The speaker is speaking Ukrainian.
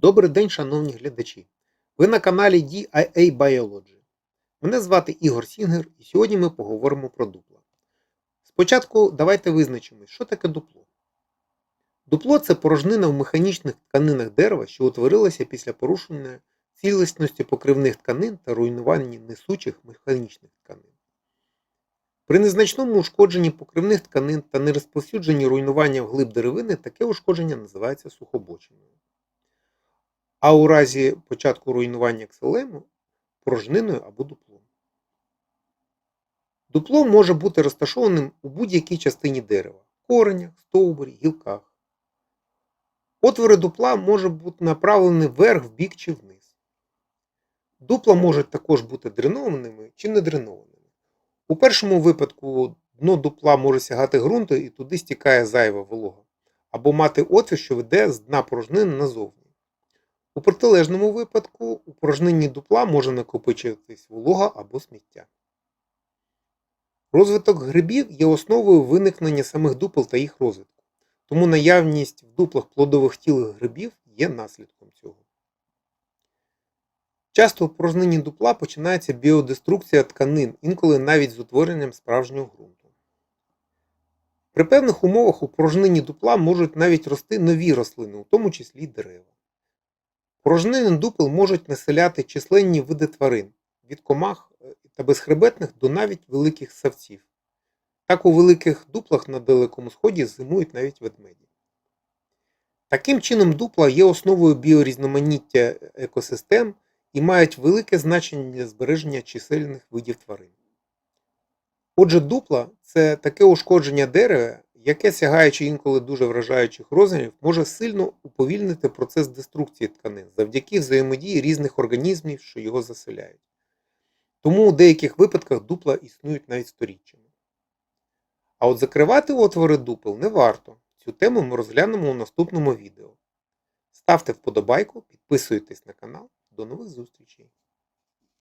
Добрий день, шановні глядачі! Ви на каналі DIA Biology. Мене звати Ігор Сінгер, і сьогодні ми поговоримо про дупла. Спочатку давайте визначимось, що таке дупло. Дупло це порожнина в механічних тканинах дерева, що утворилася після порушення цілісності покривних тканин та руйнування несучих механічних тканин. При незначному ушкодженні покривних тканин та нерозповсюдженні руйнування вглиб деревини таке ушкодження називається сухобочиною а у разі початку руйнування ксилему порожниною або дуплом. Дупло може бути розташованим у будь-якій частині дерева коренях, стовбурі, гілках. Отвори дупла можуть бути направлені вверх, вбік чи вниз. Дупла можуть також бути дренованими чи не дренованими. У першому випадку дно дупла може сягати ґрунту і туди стікає зайва волога, або мати отвір, що веде з дна порожнини назовні. У протилежному випадку у порожнині дупла може накопичуватись волога або сміття. Розвиток грибів є основою виникнення самих дупел та їх розвитку, тому наявність в дуплах плодових тіл грибів є наслідком цього. Часто у порожнині дупла починається біодеструкція тканин, інколи навіть з утворенням справжнього ґрунту. При певних умовах у порожнині дупла можуть навіть рости нові рослини, у тому числі дерева. Порожнини дупел можуть населяти численні види тварин від комах е, та безхребетних до навіть великих савців. Так у великих дуплах на Далекому Сході зимують навіть ведмеді. Таким чином, дупла є основою біорізноманіття екосистем і мають велике значення для збереження чисельних видів тварин. Отже, дупла це таке ушкодження дерева, яке, сягаючи інколи дуже вражаючих розмірів, може сильно уповільнити процес деструкції тканин завдяки взаємодії різних організмів, що його заселяють. Тому у деяких випадках дупла існують навіть сторіччями. А от закривати отвори дупел не варто. Цю тему ми розглянемо у наступному відео. Ставте вподобайку, підписуйтесь на канал. До нових зустрічей!